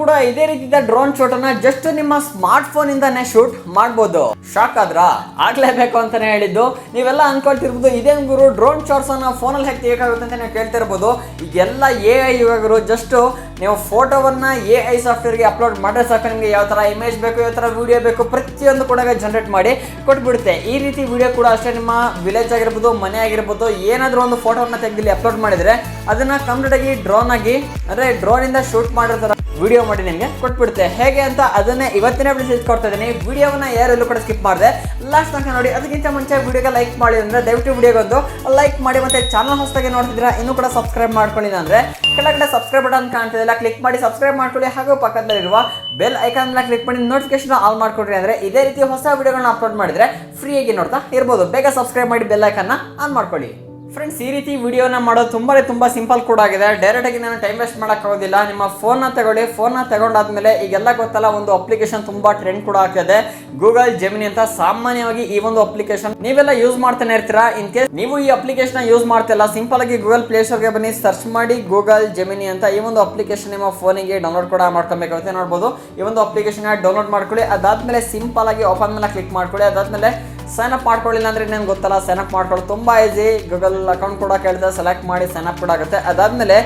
ಕೂಡ ಇದೇ ರೀತಿಯ ಡ್ರೋನ್ ಶೂಟ್ ಅನ್ನ ಜಸ್ಟ್ ನಿಮ್ಮ ಸ್ಮಾರ್ಟ್ ಫೋನ್ ಇಂದಾನೆ ಶೂಟ್ ಮಾಡಬಹುದು ಶಾಕ್ ಆದ್ರ? ಆಗ್ಲೇಬೇಕು ಅಂತಾನೆ ಹೇಳಿದ್ದು. ನೀವೆಲ್ಲ ಅನ್ಕೊಳ್ತಿರ್ಬೋದು, ಇದೇ ಗುರು ಡ್ರೋನ್ ಶಾಟ್ಸ್ ಅನ್ನ ಫೋನಲ್ಲಿ ಹೇಗೆ ತೆಗಿಯೋಕ್ಕಾಗುತ್ತೆ ಅಂತ ನೀವು ಕೇಳ್ತಿರ್ಬೋದು. ಈಗೆಲ್ಲ ಎ ಐ ಇವಾಗರು ಜಸ್ಟ್ ನೀವು ಫೋಟೋವನ್ನ ಎ ಐ ಸಾಫ್ಟ್ವೇರ್ಗೆ ಅಪ್ಲೋಡ್ ಮಾಡಿದ್ರೆ ಸಾಕು, ನಿಮಗೆ ಯಾವ ತರ ಇಮೇಜ್ ಬೇಕು, ಯಾವ ತರ ವಿಡಿಯೋ ಬೇಕು, ಪ್ರತಿಯೊಂದು ಕೂಡ ಜನರೇಟ್ ಮಾಡಿ ಕೊಟ್ಬಿಡುತ್ತೆ. ಈ ರೀತಿ ವಿಡಿಯೋ ಕೂಡ ಅಷ್ಟೇ ನಿಮ್ಮ ವಿಲೇಜ್ ಆಗಿರ್ಬೋದು, ಮನೆ ಆಗಿರ್ಬೋದು, ಏನಾದರೂ ಒಂದು ಫೋಟೋವನ್ನ ತೆಗೆದಿಲಿ ಅಪ್ಲೋಡ್ ಮಾಡಿದ್ರೆ ಅದನ್ನ ಕಂಪ್ಲೀಟ್ ಆಗಿ ಡ್ರೋನ್ ಆಗಿ, ಅಂದ್ರೆ ಡ್ರೋನ್ ಇಂದ ಶೂಟ್ ಮಾಡಿರ್ತಾರ. ವಿಡಿಯೋ ಮಾಡಿ ನಿಮಗೆ ಕೊಟ್ಬಿಡುತ್ತೆ. ಹೇಗೆ ಅಂತ ಅದನ್ನೇ ಇವತ್ತಿನ ಕೊಡ್ತಾ ಇದ್ದೀನಿ. ವಿಡಿಯೋವನ್ನ ಯಾರೆಲ್ಲೂ ಕೂಡ ಸ್ಕಿಪ್ ಮಾಡಿದೆ. ಲಾಸ್ಟ್ ತನಕ ನೋಡಿ, ಅದಕ್ಕಿಂತ ಮುಂಚೆ ವಿಡಿಯೋಗೆ ಲೈಕ್ ಮಾಡಿ ಅಂದರೆ ದಯವಿಟ್ಟು ವಿಡಿಯೋಗೆ ಒಂದು ಲೈಕ್ ಮಾಡಿ ಮತ್ತೆ ಚಾನಲ್ ಹೊಸದಾಗಿ ನೋಡ್ತಿದ್ದೀರಾ, ಇನ್ನೂ ಕೂಡ ಸಬ್ಸ್ಕ್ರೈಬ್ ಮಾಡ್ಕೊಂಡಿಲ್ಲ ಅಂದರೆ ಕೆಳಗಡೆ ಸಬ್ಸ್ಕ್ರೈಬ್ ಬಟನ್ ಕಾಣ್ತಿದೆಲ್ಲ ಕ್ಲಿಕ್ ಮಾಡಿ ಸಬ್ಸ್ಕ್ರೈಬ್ ಮಾಡ್ಕೊಳ್ಳಿ. ಹಾಗೂ ಪಕ್ಕದಲ್ಲಿರುವ ಬೆಲ್ ಐಕಾನ್ ಮೇಲೆ ಕ್ಲಿಕ್ ಮಾಡಿ ನೋಟಿಫಿಕೇಶನ್ ಆಲ್ ಮಾಡ್ಕೊಡ್ರಿ ಅಂದರೆ ಇದೇ ರೀತಿ ಹೊಸ ವಿಡಿಯೋಗಳನ್ನ ಅಪ್ಲೋಡ್ ಮಾಡಿದರೆ ಫ್ರೀಯಾಗಿ ನೋಡ್ತಾ ಇರ್ಬೋದು. ಬೇಗ ಸಬ್ಸ್ಕ್ರೈಬ್ ಮಾಡಿ ಬೆಲ್ ಐಕನ್ನ ಆನ್ ಮಾಡ್ಕೊಳ್ಳಿ. ಫ್ರೆಂಡ್ಸ್ ಈ ರೀತಿ ವಿಡಿಯೋನ ಮಾಡೋದು ತುಂಬಾ ತುಂಬಾ ಸಿಂಪಲ್ ಕೂಡ ಆಗಿದೆ. ಡೈರೆಕ್ಟ್ ಆಗಿ ನಾನು ಟೈಮ್ ವೇಸ್ಟ್ ಮಾಡೋಕ್ಕಾಗೋದಿಲ್ಲ ನಿಮ್ಮ ಫೋನ್ನ ತಗೊಳ್ಳಿ. ಫೋನ್ನ ತಗೊಂಡಾದ್ಮೇಲೆ ಈಗೆಲ್ಲ ಗೊತ್ತಲ್ಲ, ಒಂದು ಅಪ್ಲಿಕೇಶನ್ ತುಂಬಾ ಟ್ರೆಂಡ್ ಕೂಡ ಆಗ್ತಿದೆ. ಗೂಗಲ್ ಜೆಮಿನಿ ಅಂತ ಸಾಮಾನ್ಯವಾಗಿ ಈ ಒಂದು ಅಪ್ಲಿಕೇಶನ್ ನೀವೆಲ್ಲ ಯೂಸ್ ಮಾಡ್ತಾನೆ ಇರ್ತೀರಾ? ಇನ್ ಕೇಸ್ ನೀವು ಈ ಅಪ್ಲಿಕೇಶನ್ ಯೂಸ್ ಮಾಡ್ತಿಲ್ಲ ಸಿಂಪಲ್ ಆಗಿ ಗೂಗಲ್ ಸ್ಟೋರ್ಗೆ ಬನ್ನಿ ಸರ್ಚ್ ಮಾಡಿ ಗೂಗಲ್ ಜೆಮಿನಿ ಅಂತ ಈ ಒಂದು ಅಪ್ಲಿಕೇಶನ್ ನಿಮ್ಮ ಫೋನಿಗೆ ಡೌನ್ಲೋಡ್ ಕೂಡ ಮಾಡ್ಕೊಬೇಕಾಗುತ್ತೆ. ನೋಡ್ಬೋದು. ಈ ಒಂದು ಅಪ್ಲಿಕೇಶನ್ ಡೌನ್ಲೋಡ್ ಮಾಡ್ಕೊಳ್ಳಿ. ಅದಾದ್ಮೇಲೆ ಸಿಂಪಲ್ ಆಗಿ ಓಪನ್ ಮೇಲೆ ಕ್ಲಿಕ್ ಮಾಡ್ಕೊಳ್ಳಿ. ಅದಾದ್ಮೇಲೆ ಸೈನ್ ಅಪ್ ಮಾಡ್ಕೊಳ್ಳಿಲ್ಲ ಅಂದರೆ ಇನ್ನೇನು ಗೊತ್ತಲ್ಲ ಸೈನ್ ಅಪ್ ಮಾಡ್ಕೊಳ್ಳೋದು ತುಂಬ ಈಸಿ ಗೂಗಲ್ ಅಕೌಂಟ್ ಕೂಡ ಕೇಳಿದೆ ಸೆಲೆಕ್ಟ್ ಮಾಡಿ ಸೈನ್ ಅಪ್ ಕೂಡ ಆಗುತ್ತೆ. ಅದಾದಮೇಲೆ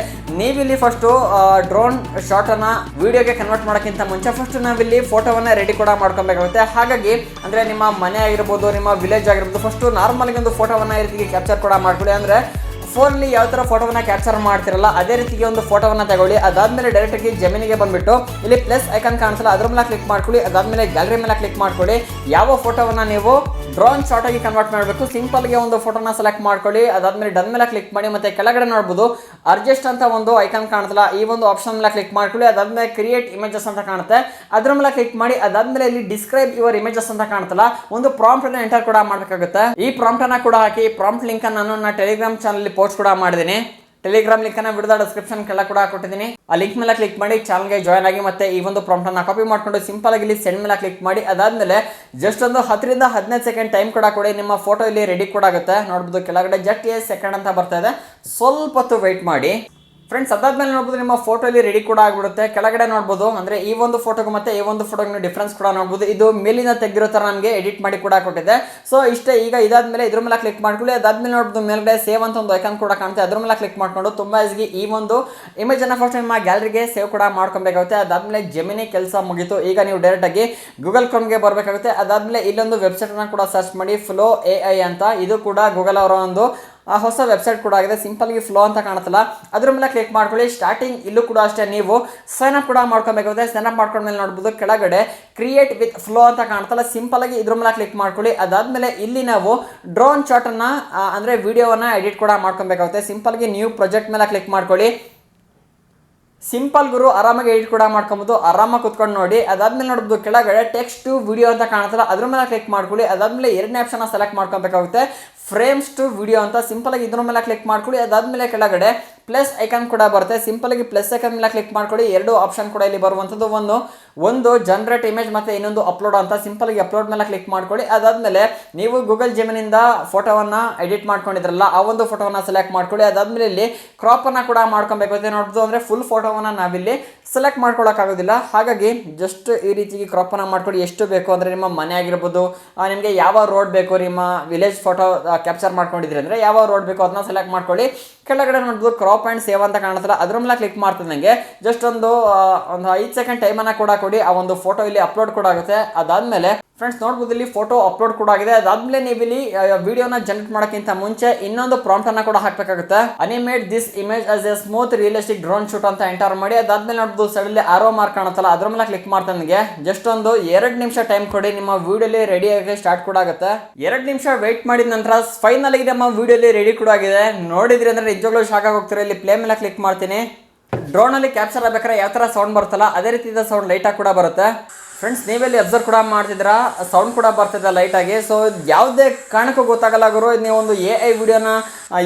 ನೀವಿಲ್ಲಿ ಫಸ್ಟು ಡ್ರೋನ್ ಶಾಟ್ ವೀಡಿಯೋಗೆ ವಿಡಿಯೋಗೆ ಕನ್ವರ್ಟ್ ಮಾಡೋಕ್ಕಿಂತ ಮುಂಚೆ ಫಸ್ಟ್ ನಾವಿಲ್ಲಿ ಫೋಟೋವನ್ನು ರೆಡಿ ಕೂಡ ಮಾಡ್ಕೊಬೇಕಾಗುತ್ತೆ. ಹಾಗಾಗಿ, ಅಂದರೆ ನಿಮ್ಮ ಮನೆ ಆಗಿರ್ಬೋದು, ನಿಮ್ಮ ವಿಲೇಜ್ ಆಗಿರ್ಬೋದು ಫಸ್ಟು ನಾರ್ಮಲ್ಗೆ ಒಂದು ಫೋಟೋವನ್ನು ಈ ರೀತಿ ಕ್ಯಾಪ್ಚರ್ ಕೂಡ ಮಾಡ್ಕೊಳ್ಳಿ. ಅಂದ್ರೆ ಫೋನಲ್ಲಿ ಯಾವ ಥರ ಫೋಟೋವನ್ನ ಕ್ಯಾಪ್ಚರ್ ಮಾಡ್ತಿರಲ್ಲ, ಅದೇ ರೀತಿಗೆ ಒಂದು ಫೋಟೋವನ್ನು ತಗೊಳ್ಳಿ. ಅದಾದಮೇಲೆ ಡೈರೆಕ್ಟಾಗಿ ಜಮೀನಿಗೆ ಬಂದುಬಿಟ್ಟು, ಇಲ್ಲಿ ಪ್ಲಸ್ ಐಕಾನ್ ಕಾಣಿಸಲ್ಲ, ಅದ್ರ ಮೇಲೆ ಕ್ಲಿಕ್ ಮಾಡ್ಕೊಳ್ಳಿ, ಅದಾದಮೇಲೆ ಗ್ಯಾಲರಿ ಮೇಲೆ ಕ್ಲಿಕ್ ಮಾಡ್ಕೊಳ್ಳಿ. ಯಾವ ಫೋಟೋವನ್ನು ನೀವು ಡ್ರೋನ್ ಶಾರ್ಟ್ ಆಗಿ ಕನ್ವರ್ಟ್ ಮಾಡಬೇಕು ಸಿಂಪಲ್ಗೆ ಒಂದು ಫೋಟೋನ ಸೆಲೆಕ್ಟ್ ಮಾಡ್ಕೊಳ್ಳಿ. ಅದಾದಮೇಲೆ ಡನ್ ಮೇಲೆ ಕ್ಲಿಕ್ ಮಾಡಿ, ಮತ್ತೆ ಕೆಳಗಡೆ ನೋಡ್ಬೋದು ಅರ್ಜೆಸ್ಟ್ ಅಂತ ಒಂದು ಐಕಾನ್ ಕಾಣಿಸಲ್ಲ, ಈ ಒಂದು ಆಪ್ಷನ್ ಮೇಲೆ ಕ್ಲಿಕ್ ಮಾಡ್ಕೊಳ್ಳಿ, ಅದಾದಮೇಲೆ ಕ್ರಿಯೇಟ್ ಇಮೇಜಸ್ ಅಂತ ಕಾಣುತ್ತೆ. ಅದ್ರ ಮೇಲೆ ಕ್ಲಿಕ್ ಮಾಡಿ, ಅದಾದಮೇಲೆ ಇಲ್ಲಿ ಡಿಸ್ಕ್ರೈಬ್ ಯುವರ್ ಇಮೇಜಸ್ ಅಂತ ಕಾಣುತ್ತಲ್ಲ, ಒಂದು ಪ್ರಾಂಪ್ಟ್ ಎಂಟರ್ ಕೂಡ ಮಾಡಬೇಕಾಗುತ್ತೆ. ಈ ಪ್ರಾಂಪ್ಟ್ ಅನ್ನ ಕೂಡ ಹಾಕಿ ಪ್ರಾಂಪ್ಟ್ ಲಿಂಕ್ ಅನ್ನು ನಾನು ನನ್ನ ಟೆಲಿಗ್ರಾಮ್ ಚಾನಲ್ ಪೋಸ್ಟ್ ಕೂಡ ಮಾಡಿದ್ದೀನಿ. ಟೆಲಿಗ್ರಾಮ್ ಲಿಂಕ್ ಅನ್ನ ವಿಡಿಯೋದ ಡಿಸ್ಕ್ರಿಪ್ಷನ್ ಕೆಳ ಕೂಡ ಕೊಟ್ಟಿದ್ದೀನಿ. ಆ ಲಿಂಕ್ ಮೇಲೆ ಕ್ಲಿಕ್ ಮಾಡಿ ಚಾನಲ್ಗೆ ಜಾಯ್ನ್ ಆಗಿ ಮತ್ತೆ ಈ ಒಂದು ಪ್ರಾಂಪ್ಟ್ ಅನ್ನ ಕಾಪಿ ಮಾಡ್ಕೊಂಡು ಸಿಂಪಲ್ ಆಗಿ ಇಲ್ಲಿ ಸೆಂಡ್ ಮೇಲೆ ಕ್ಲಿಕ್ ಮಾಡಿ. ಅದಾದ್ಮೇಲೆ ಜಸ್ಟ್ ಒಂದು ಹತ್ತರಿಂದ ಹದಿನೈದು ಸೆಕೆಂಡ್ ಟೈಮ್ ಕೂಡ ಕೊಡಿ. ನಿಮ್ಮ ಫೋಟೋ ಇಲ್ಲಿ ರೆಡಿ ಕೂಡ ಆಗುತ್ತೆ. ನೋಡ್ಬೋದು ಕೆಳಗಡೆ ಜಸ್ಟ್ ಎ ಸೆಕೆಂಡ್ ಅಂತ ಬರ್ತಾ ಇದೆ. ಸ್ವಲ್ಪ ಹೊತ್ತು ವೆಯ್ಟ್ ಮಾಡಿ. ಫ್ರೆಂಡ್ಸ್ ಅದಾದ್ಮೇಲೆ ನೋಡ್ಬೋದು ನಿಮ್ಮ ಫೋಟೋ ಇಲ್ಲಿ ರೆಡಿ ಕೂಡ ಆಗಿಬಿಡುತ್ತೆ. ಕೆಳಗಡೆ ನೋಡ್ಬೋದು, ಅಂದ್ರೆ ಈ ಒಂದು ಫೋಟೋಗೂ ಮತ್ತೆ ಈ ಒಂದು ಫೋಟೋಗೆ ಡಿಫ್ರೆನ್ಸ್ ಕೂಡ ನೋಡ್ಬೋದು. ಇದು ಮೇಲಿಂದ ತೆಗೆದಿರೋ ತರ ನಮಗೆ ಎಡಿಟ್ ಮಾಡಿ ಕೂಡ ಕೊಟ್ಟಿದೆ. ಸೊ ಇಷ್ಟೇ, ಈಗ ಇದಾದ್ಮೇಲೆ ಇದ್ರ ಮೇಲೆ ಕ್ಲಿಕ್ ಮಾಡ್ಕೊಳ್ಳಿ. ಅದಾದ್ಮೇಲೆ ನೋಡ್ಬೋದು ಮೇಲ್ಗಡೆ ಸೇವ್ ಅಂತ ಒಂದು ಐಕಾನ್ ಕೂಡ ಕಾಣುತ್ತೆ ಅದ್ರ ಮೇಲೆ ಕ್ಲಿಕ್ ಮಾಡಿಕೊಂಡು ತುಂಬಾ ಈಸಿಗೆ ಈ ಒಂದು ಇಮೇಜ್ ಅನ್ನ ಫಸ್ಟ್ ನಿಮ್ಮ ಗ್ಯಾಲರಿಗೆ ಸೇವ್ ಕೂಡ ಮಾಡ್ಕೊಬೇಕಾಗುತ್ತೆ. ಅದಾದ್ಮೇಲೆ ಜಮಿನಿ ಕೆಲಸ ಮುಗಿತು. ಈಗ ನೀವು ಡೈರೆಕ್ಟ್ ಆಗಿ ಗೂಗಲ್ ಕ್ರೋಮ್ಗೆ ಬರಬೇಕಾಗುತ್ತೆ. ಅದಾದ್ಮೇಲೆ ಇಲ್ಲೊಂದು ವೆಬ್ಸೈಟ್ ಅನ್ನ ಕೂಡ ಸರ್ಚ್ ಮಾಡಿ ಫ್ಲೋ ಎ ಅಂತ. ಇದು ಕೂಡ ಗೂಗಲ್ ಅವರ ಒಂದು ಆ ಹೊಸ ವೆಬ್ಸೈಟ್ ಕೂಡ ಆಗಿದೆ. ಸಿಂಪಲ್ಗೆ ಫ್ಲೋ ಅಂತ ಕಾಣುತ್ತಲ್ಲ. ಅದ್ರ ಮೇಲೆ ಕ್ಲಿಕ್ ಮಾಡ್ಕೊಳ್ಳಿ. ಸ್ಟಾರ್ಟಿಂಗ್ ಇಲ್ಲೂ ಕೂಡ ಅಷ್ಟೇ ನೀವು ಸೈನ್ ಅಪ್ ಕೂಡ ಮಾಡ್ಕೊಬೇಕಾಗುತ್ತೆ. ಸೈನ್ ಅಪ್ ಮಾಡ್ಕೊಂಡ್ಮೇಲೆ ನೋಡ್ಬೋದು ಕೆಳಗಡೆ ಕ್ರಿಯೇಟ್ ವಿತ್ ಫ್ಲೋ ಅಂತ ಕಾಣುತ್ತಲ್ಲ. ಸಿಂಪಲ್ ಆಗಿ ಇದ್ರ ಮೇಲೆ ಕ್ಲಿಕ್ ಮಾಡ್ಕೊಳ್ಳಿ. ಅದಾದಮೇಲೆ ಇಲ್ಲಿ ನಾವು ಡ್ರೋನ್ ಶಾಟನ್ನ ಅಂದರೆ ವಿಡಿಯೋವನ್ನ ಎಡಿಟ್ ಕೂಡ ಮಾಡ್ಕೊಬೇಕಾಗುತ್ತೆ. ಸಿಂಪಲ್ಗೆ ನ್ಯೂ ಪ್ರಾಜೆಕ್ಟ್ ಮೇಲೆ ಕ್ಲಿಕ್ ಮಾಡ್ಕೊಳ್ಳಿ. ಸಿಂಪಲ್ ಗುರು, ಆರಾಮಾಗಿ ಎಡಿಟ್ ಕೂಡ ಮಾಡ್ಕೊಬೋದು. ಆರಾಮಾಗಿ ಕುತ್ಕೊಂಡು ನೋಡಿ. ಅದಾದ್ಮೇಲೆ ನೋಡ್ಬೋದು ಕೆಳಗಡೆ ಟೆಕ್ಸ್ಟ್ ಟು ವಿಡಿಯೋ ಅಂತ ಕಾಣುತ್ತಲ್ಲ. ಅದ್ರ ಮೇಲೆ ಕ್ಲಿಕ್ ಮಾಡ್ಕೊಳ್ಳಿ. ಅದಾದ್ಮೇಲೆ ಎರಡನೇ ಆಪ್ಷನ್ ಸೆಲೆಕ್ಟ್ ಮಾಡ್ಕೊಬೇಕಾಗುತ್ತೆ. ಫ್ರೇಮ್ಸ್ ಟು ವಿಡಿಯೋ ಅಂತ ಸಿಂಪಲ್ ಆಗಿ ಇದ್ರ ಮೇಲೆ ಕ್ಲಿಕ್ ಮಾಡ್ಕೊಳ್ಳಿ ಅದಾದ್ಮೇಲೆ ಕೆಳಗಡೆ ಪ್ಲಸ್ ಐಕಾನ್ ಕೂಡ ಬರುತ್ತೆ. ಸಿಂಪಲ್ ಆಗಿ ಪ್ಲಸ್ ಐಕಾನ್ ಮೇಲೆ ಕ್ಲಿಕ್ ಮಾಡ್ಕೊಳ್ಳಿ. ಎರಡು ಆಪ್ಷನ್ ಕೂಡ ಇಲ್ಲಿ ಬರುವಂಥದ್ದು. ಒಂದು ಒಂದು ಜನರೇಟ್ ಇಮೇಜ್ ಮತ್ತೆ ಇನ್ನೊಂದು ಅಪ್ಲೋಡ್ ಅಂತ ಸಿಂಪಲ್ ಆಗಿ ಅಪ್ಲೋಡ್ ಮೇಲೆ ಕ್ಲಿಕ್ ಮಾಡ್ಕೊಳ್ಳಿ. ಅದಾದಮೇಲೆ ನೀವು ಗೂಗಲ್ ಜಿಮಿನಿಂದ ಫೋಟೋವನ್ನ ಎಡಿಟ್ ಮಾಡ್ಕೊಂಡಿದ್ರಲ್ಲ, ಆ ಒಂದು ಫೋಟೋವನ್ನ ಸೆಲೆಕ್ಟ್ ಮಾಡ್ಕೊಳ್ಳಿ. ಅದಾದಮೇಲೆ ಇಲ್ಲಿ ಕ್ರಾಪ್ ಕೂಡ ಕೂಡ ಅಂತ ನೋಡೋದು ಅಂದ್ರೆ ಫುಲ್ ಫೋಟೋವನ್ನ ನಾವಿಲ್ಲಿ ಸೆಲೆಕ್ಟ್ ಮಾಡ್ಕೊಳ್ಳೋಕ್ಕಾಗೋದಿಲ್ಲ ಹಾಗಾಗಿ ಜಸ್ಟ್ ಈ ರೀತಿಗೆ ಕ್ರಾಪ್ ಅನ್ನ ಮಾಡ್ಕೊಳ್ಳಿ. ಎಷ್ಟು ಬೇಕು ಅಂದ್ರೆ ನಿಮ್ಮ ಮನೆ ಆಗಿರ್ಬೋದು ನಿಮಗೆ ಯಾವ ರೋಡ್ ಬೇಕು, ನಿಮ್ಮ ವಿಲೇಜ್ ಫೋಟೋ ಕ್ಯಾಪ್ಚರ್ ಮಾಡ್ಕೊಂಡಿದ್ರಿ ಅಂದ್ರೆ ಯಾವ ರೋಡ್ ಬೇಕು ಅದನ್ನ ಸೆಲೆಕ್ಟ್ ಮಾಡ್ಕೊಳ್ಳಿ. ಕೆಳಗಡೆ ನೋಡ್ಬೋದು ಕ್ರಾಪ್ ಆ್ಯಂಡ್ ಸೇವ್ ಅಂತ ಕಾಣುತ್ತಲ್ಲ ಅದ್ರ ಮೇಲೆ ಕ್ಲಿಕ್ ಮಾಡ್ತಿದ್ದಂಗೆ ಜಸ್ಟ್ ಒಂದು ಒಂದು ಐದು ಸೆಕೆಂಡ್ ಟೈಮನ್ನು ಕೂಡ ಕೊಡಿ. ಆ ಒಂದು ಫೋಟೋ ಇಲ್ಲಿ ಅಪ್ಲೋಡ್ ಕೂಡ ಆಗುತ್ತೆ. ಅದಾದ್ಮೇಲೆ ಫ್ರೆಂಡ್ಸ್ ನೋಡ್ಬೋದು ಇಲ್ಲಿ ಫೋಟೋ ಅಪ್ಲೋಡ್ ಕೂಡ ಆಗಿದೆ. ಅದಾದ್ಮೇಲೆ ನೀವು ಇಲ್ಲಿ ವಿಡಿಯೋನ ಜನರೇಟ್ ಮಾಡೋಕ್ಕಿಂತ ಮುಂಚೆ ಇನ್ನೊಂದು ಪ್ರಾಂಪ್ಟ್ ಕೂಡ ಹಾಕಬೇಕಾಗುತ್ತೆ. Animate this image as a smooth realistic drone shoot ಅಂತ ಎಂಟರ್ ಮಾಡಿ, ಅದಾದ್ಮೇಲೆ ನೋಡ್ಬೋದು ಸೈಡಲ್ಲಿ ಆರೋ ಮಾರ್ಕ್ ಕಾಣುತ್ತಲ್ಲ, ಅದ್ರ ಮೇಲೆ ಕ್ಲಿಕ್ ಮಾಡ್ತಾನೆ ಜಸ್ಟ್ ಒಂದು ಎರಡು ನಿಮಿಷ ಟೈಮ್ ಕೊಡಿ, ನಿಮ್ಮ ವಿಡಿಯೋಲಿ ರೆಡಿ ಆಗಿ ಸ್ಟಾರ್ಟ್ ಕೂಡ ಆಗುತ್ತೆ. ಎರಡು ನಿಮಿಷ ವೆಯ್ಟ್ ಮಾಡಿದ ನಂತರ ಫೈನಲ್ ಆಗಿ ನಮ್ಮ ವಿಡಿಯೋಲಿ ರೆಡಿ ಕೂಡ ಆಗಿದೆ. ನೋಡಿದ್ರಿ ಅಂದ್ರೆ ನಿಜವಾಗ್ಲೂ ಶಾಕ್ ಹೋಗ್ತೀರಾ? ಇಲ್ಲಿ ಪ್ಲೇ ಮೇಲೆ ಕ್ಲಿಕ್ ಮಾಡ್ತೀನಿ. ಡ್ರೋನ್ ಅಲ್ಲಿ ಕ್ಯಾಪ್ಚರ್ ಆಗ್ಬೇಕಾದ್ರೆ ಯಾವ ತರ ಸೌಂಡ್ ಬರುತ್ತಲ್ಲ, ಅದೇ ರೀತಿಯ ಸೌಂಡ್ ಲೈಟ್ ಆಗಿ ಕೂಡ ಬರುತ್ತೆ. ಫ್ರೆಂಡ್ಸ್ ನೀವೆಲ್ಲಿ ಅಬ್ಸರ್ವ್ ಕೂಡ ಮಾಡ್ತಿದ್ದೀರಾ ಸೌಂಡ್ ಕೂಡ ಬರ್ತಿದೆ ಲೈಟಾಗಿ ಸೊ ಯಾವುದೇ ಕಾರಣಕ್ಕೂ ಗೊತ್ತಾಗಲ್ಲ ಗುರು ಒಂದು ಎ ಐ ವಿಡಿಯೋನ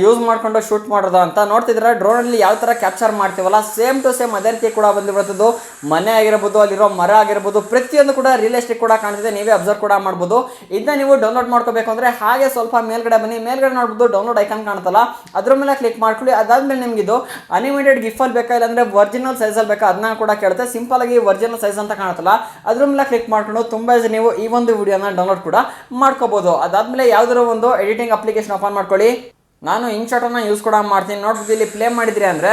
ಯೂಸ್ ಮಾಡಿಕೊಂಡು ಶೂಟ್ ಮಾಡೋದು ಅಂತ ನೋಡ್ತಿದ್ದೀರಾ. ಡ್ರೋನಲ್ಲಿ ಯಾವ ಥರ ಕ್ಯಾಪ್ಚರ್ ಮಾಡ್ತೀವಲ್ಲ ಸೇಮ್ ಟು ಸೇಮ್ ಅದೇ ರೀತಿ ಕೂಡ ಬಂದಿರೋದು ಮನೆ ಆಗಿರ್ಬೋದು, ಅಲ್ಲಿರೋ ಮರ ಆಗಿರ್ಬೋದು, ಪ್ರತಿಯೊಂದು ಕೂಡ ರಿಯಲ್ ಎಸ್ಟೇಟ್ ಕೂಡ ಕಾಣಿಸಿದೆ ನೀವೇ ಅಬ್ಸರ್ವ್ ಕೂಡ ಮಾಡ್ಬೋದು. ಇದನ್ನ ನೀವು ಡೌನ್ಲೋಡ್ ಮಾಡ್ಕೋಬೇಕು ಅಂದರೆ ಹಾಗೆ ಸ್ವಲ್ಪ ಮೇಲ್ಗಡೆ ಬನ್ನಿ. ಮೇಲ್ಗಡೆ ನೋಡ್ಬೋದು ಡೌನ್ಲೋಡ್ ಐಕಾನ್ ಕಾಣ್ತಲ್ಲ. ಅದ್ರ ಮೇಲೆ ಕ್ಲಿಕ್ ಮಾಡ್ಕೊಳ್ಳಿ. ಅದಾದ್ಮೇಲೆ ನಿಮ್ಗೆ ಇದು ಅನಿಮೇಟೆಡ್ ಗಿಫ್ಟಲ್ಲಿ ಬೇಕಾ ಇಲ್ಲಾಂದ್ರೆ ಒರಿಜಿನಲ್ ಸೈಜಲ್ಲಿ ಬೇಕಾ ಅದನ್ನ ಕೂಡ ಕೇಳುತ್ತೆ. ಸಿಂಪಲ್ ಆಗಿ ಒರಿಜಿನಲ್ ಸೈಜ್ ಅಂತ ಕಾಣುತ್ತಲ್ಲ ಅದ್ರ ಮೇಲೆ ಕ್ಲಿಕ್ ಮಾಡ್ಕೊಂಡು ತುಂಬ ನೀವು ಈ ಒಂದು ವಿಡಿಯೋನ ಡೌನ್ಲೋಡ್ ಕೂಡ ಮಾಡ್ಕೋಬಹುದು ಅದಾದ್ಮೇಲೆ ಯಾವುದಾದ್ರು ಒಂದು ಎಡಿಟಿಂಗ್ ಅಪ್ಲಿಕೇಶನ್ ಓಪನ್ ಮಾಡ್ಕೊಳ್ಳಿ. ನಾನು ಇನ್ಶಾಟನ್ನು ಯೂಸ್ ಕೂಡ ಮಾಡ್ತೀನಿ. ನೋಡ್ಬೋದು ಇಲ್ಲಿ ಪ್ಲೇ ಮಾಡಿದ್ರಿ ಅಂದರೆ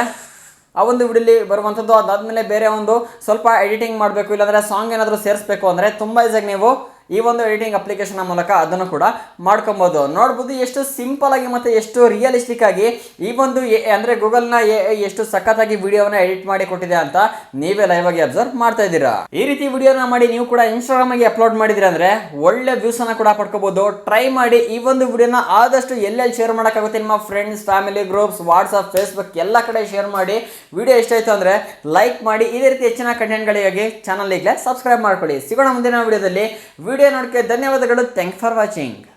ಆ ಒಂದು ವಿಡಿಯೋಲಿ ಬರುವಂಥದ್ದು ಅದಾದಮೇಲೆ ಬೇರೆ ಒಂದು ಸ್ವಲ್ಪ ಎಡಿಟಿಂಗ್ ಮಾಡಬೇಕು, ಇಲ್ಲಾಂದರೆ ಸಾಂಗ್ ಏನಾದರೂ ಸೇರಿಸ್ಬೇಕು ಅಂದರೆ ತುಂಬ ಈಸಾಗಿ ನೀವು ಈ ಒಂದು ಎಡಿಟಿಂಗ್ ಅಪ್ಲಿಕೇಶನ್ ಮೂಲಕ ಅದನ್ನು ಕೂಡ ಮಾಡ್ಕೊಬೋದು. ನೋಡ್ಬೋದು ಎಷ್ಟು ಸಿಂಪಲ್ ಆಗಿ ಮತ್ತು ಎಷ್ಟು ರಿಯಲಿಸ್ಟಿಕ್ ಆಗಿ ಈ ಒಂದು ಅಂದರೆ ಗೂಗಲ್ನ ಎಷ್ಟು ಸಖತ್ತಾಗಿ ವಿಡಿಯೋನ ಎಡಿಟ್ ಮಾಡಿ ಕೊಟ್ಟಿದೆ ಅಂತ ನೀವೇ ಲೈವ್ ಆಗಿ ಅಬ್ಸರ್ವ್ ಮಾಡ್ತಾ ಇದ್ದೀರಾ. ಈ ರೀತಿ ವಿಡಿಯೋನ ಮಾಡಿ ನೀವು ಕೂಡ ಇನ್ಸ್ಟಾಗ್ರಾಮ್ ಆಗಿ ಅಪ್ಲೋಡ್ ಮಾಡಿದ್ರೆ ಅಂದ್ರೆ ಒಳ್ಳೆ ವ್ಯೂಸ್ ಅನ್ನ ಕೂಡ ಪಡ್ಕೋಬಹುದು ಟ್ರೈ ಮಾಡಿ ಈ ಒಂದು ವಿಡಿಯೋನ ಆದಷ್ಟು ಎಲ್ಲೆಲ್ಲಿ ಶೇರ್ ಮಾಡೋಕ್ಕಾಗುತ್ತೆ ನಿಮ್ಮ friends family groups WhatsApp Facebook ಎಲ್ಲ ಕಡೆ ಶೇರ್ ಮಾಡಿ. ವಿಡಿಯೋ ಅಂದರೆ ಅಂದ್ರೆ ಲೈಕ್ ಮಾಡಿ. ಇದೇ ರೀತಿ ಹೆಚ್ಚಿನ ಕಂಟೆಂಟ್ಗಳಿಗಾಗಿ ಚಾನಲ್ ಈಗಲೇ ಸಬ್ಸ್ಕ್ರೈಬ್ ಮಾಡ್ಕೊಳ್ಳಿ. ಸಿಗೋಣ ಮುಂದಿನ ವಿಡಿಯೋದಲ್ಲಿ. ವಿಡಿಯೋ ನೋಡಕ್ಕೆ ಧನ್ಯವಾದಗಳು. Thank for watching